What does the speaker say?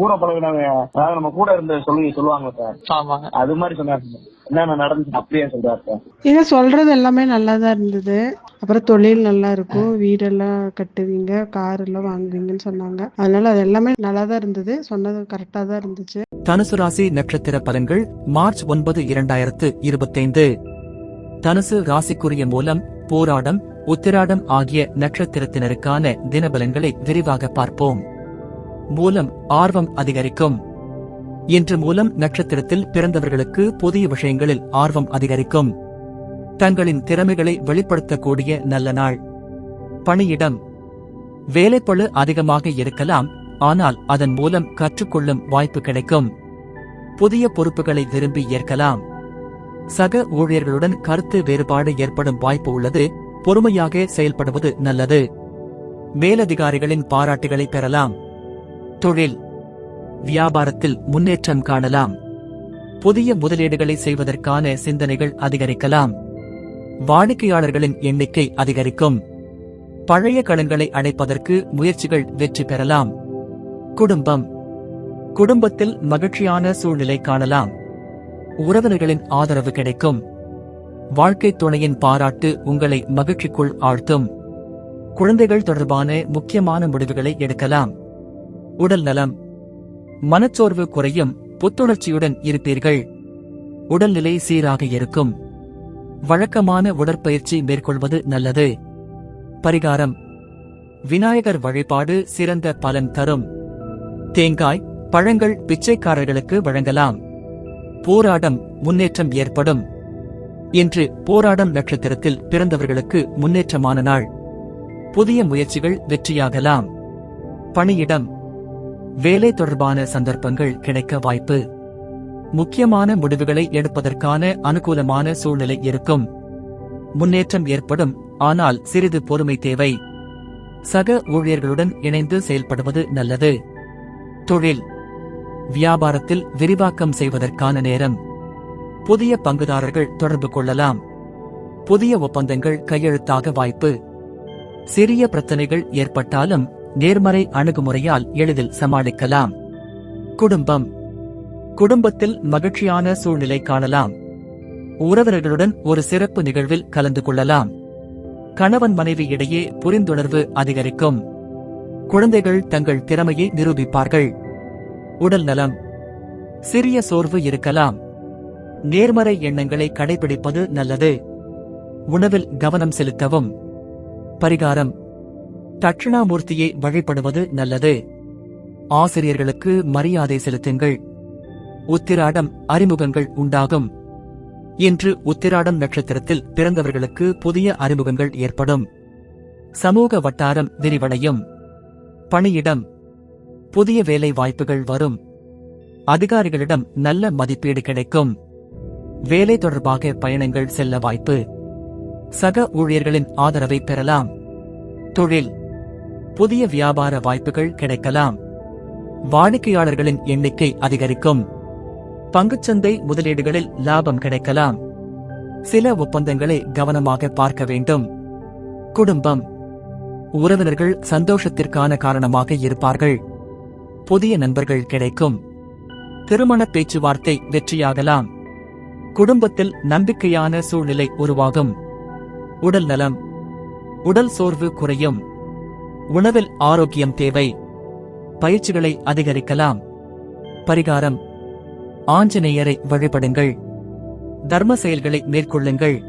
கூட பழகினவங்க அதாவது நம்ம கூட இருந்த சொல்லி சொல்லுவாங்க சார். அது மாதிரி சொன்னாரு சார். என்னென்ன நடந்துச்சு அப்படியே சொல்றாரு சார். நீங்க சொல்றது எல்லாமே நல்லா தான் இருந்தது. அப்புறம் தொழில் நல்லா இருக்கும். வீடெல்லாம் கட்டுவீங்க கார் எல்லாம் வாங்குவீங்கன்னு சொன்னாங்க. அதனால அது எல்லாமே நல்லா தான் இருந்தது. சொன்னது கரெக்டா தான் இருந்துச்சு. தனுசு ராசி நட்சத்திர பலன்கள் மார்ச் ஒன்பது இரண்டாயிரத்து இருபத்தைந்து. தனுசு ராசிக்குரிய மூலம் போராடம் உத்திராடம் ஆகிய நட்சத்திரத்தினருக்கான தினபலன்களை விரிவாக பார்ப்போம். மூலம் ஆர்வம் அதிகரிக்கும். இன்று மூலம் நட்சத்திரத்தில் பிறந்தவர்களுக்கு புதிய விஷயங்களில் ஆர்வம் அதிகரிக்கும். தங்களின் திறமைகளை வெளிப்படுத்தக்கூடிய நல்ல நாள். பணியிடம். வேலைப்பளு அதிகமாக இருக்கலாம் ஆனால் அதன் மூலம் கற்றுக்கொள்ளும் வாய்ப்பு கிடைக்கும். புதிய பொறுப்புகளை விரும்பி ஏற்கலாம். சக ஊழியர்களுடன் கருத்து வேறுபாடு ஏற்படும் வாய்ப்பு உள்ளது பொறுமையாக செயல்படுவது நல்லது. மேலதிகாரிகளின் பாராட்டுகளை பெறலாம். தொழில் வியாபாரத்தில் முன்னேற்றம் காணலாம். புதிய முதலீடுகளை செய்வதற்கான சிந்தனைகள் அதிகரிக்கலாம். வாடிக்கையாளர்களின் எண்ணிக்கை அதிகரிக்கும். பழைய கடன்களை அடைப்பதற்கு முயற்சிகள் வெற்றி பெறலாம். குடும்பம் குடும்பத்தில் மகிழ்ச்சியான சூழ்நிலை காணலாம். உறவினர்களின் ஆதரவு கிடைக்கும். வாழ்க்கை துணையின் பாராட்டு உங்களை மகிழ்ச்சிக்குள் ஆழ்த்தும். குழந்தைகள் தொடர்பான முக்கியமான முடிவுகளை எடுக்கலாம். உடல் நலம். மனச்சோர்வு குறையும் புத்துணர்ச்சியுடன் இருப்பீர்கள். உடல்நிலை சீராக இருக்கும். வழக்கமான உடற்பயிற்சி மேற்கொள்வது நல்லது. பரிகாரம். விநாயகர் வழிபாடு சிறந்த பலன் தரும். தேங்காய் பழங்கள் பிச்சைக்காரர்களுக்கு வழங்கலாம். போராடம் முன்னேற்றம் ஏற்படும். இன்று போராடம் நட்சத்திரத்தில் பிறந்தவர்களுக்கு முன்னேற்றமான நாள். புதிய முயற்சிகள் வெற்றியாகலாம். பணியிடம். வேலை தொடர்பான சந்தர்ப்பங்கள் கிடைக்க வாய்ப்பு. முக்கியமான முடிவுகளை எடுப்பதற்கான அனுகூலமான சூழ்நிலை இருக்கும். முன்னேற்றம் ஏற்படும் ஆனால் சிறிது பொறுமை தேவை. சக ஊழியர்களுடன் இணைந்து செயல்படுவது நல்லது. தொழில். வியாபாரத்தில் விரிவாக்கம் செய்வதற்கான நேரம். புதிய பங்குதாரர்கள் தொடர்பு கொள்ளலாம். புதிய ஒப்பந்தங்கள் கையெழுத்தாக வாய்ப்பு. சிறிய பிரச்சனைகள் ஏற்பட்டாலும் நேர்மறை அணுகுமுறையால் எளிதில் சமாளிக்கலாம். குடும்பம். குடும்பத்தில் மகிழ்ச்சியான சூழ்நிலை காணலாம். உறவினர்களுடன் ஒரு சிறப்பு நிகழ்வில் கலந்து கொள்ளலாம். கணவன் மனைவி இடையே புரிந்துணர்வு அதிகரிக்கும். குழந்தைகள் தங்கள் திறமையை நிரூபிப்பார்கள். உடல் நலம். சிறிய சோர்வு இருக்கலாம். நேர்மறை எண்ணங்களை கடைபிடிப்பது நல்லது. உணவில் கவனம் செலுத்தவும். பரிகாரம். தட்சிணாமூர்த்தியை வழிபடுவது நல்லது. ஆசிரியர்களுக்கு மரியாதை செலுத்துங்கள். உத்திராடம் அறிமுகங்கள் உண்டாகும். இன்று உத்திராடம் நட்சத்திரத்தில் பிறந்தவர்களுக்கு புதிய அறிமுகங்கள் ஏற்படும். சமூக வட்டாரம் விரிவடையும். பணியிடம் புதிய வேலை வாய்ப்புகள் வரும். அதிகாரிகளிடம் நல்ல மதிப்பீடு கிடைக்கும். வேலை தொடர்பாக பயணங்கள் செல்ல வாய்ப்பு. சக ஊழியர்களின் ஆதரவை பெறலாம். தொழில் புதிய வியாபார வாய்ப்புகள் கிடைக்கலாம். வாடிக்கையாளர்களின் எண்ணிக்கை அதிகரிக்கும். பங்குச்சந்தை முதலீடுகளில் லாபம் கிடைக்கலாம். சில ஒப்பந்தங்களை கவனமாக பார்க்க வேண்டும். குடும்பம். உறவினர்கள் சந்தோஷத்திற்கான காரணமாக இருப்பார்கள். புதிய நண்பர்கள் கிடைக்கும். திருமண பேச்சுவார்த்தை வெற்றியாகலாம். குடும்பத்தில் நம்பிக்கையான சூழ்நிலை உருவாகும். உடல் நலம். உடல் சோர்வு குறையும். உணவில் ஆரோக்கியம் தேவை. பயிற்சிகளை அதிகரிக்கலாம். பரிகாரம். ஆஞ்சநேயரை வழிபடுங்கள். தர்ம செயல்களை மேற்கொள்ளுங்கள்.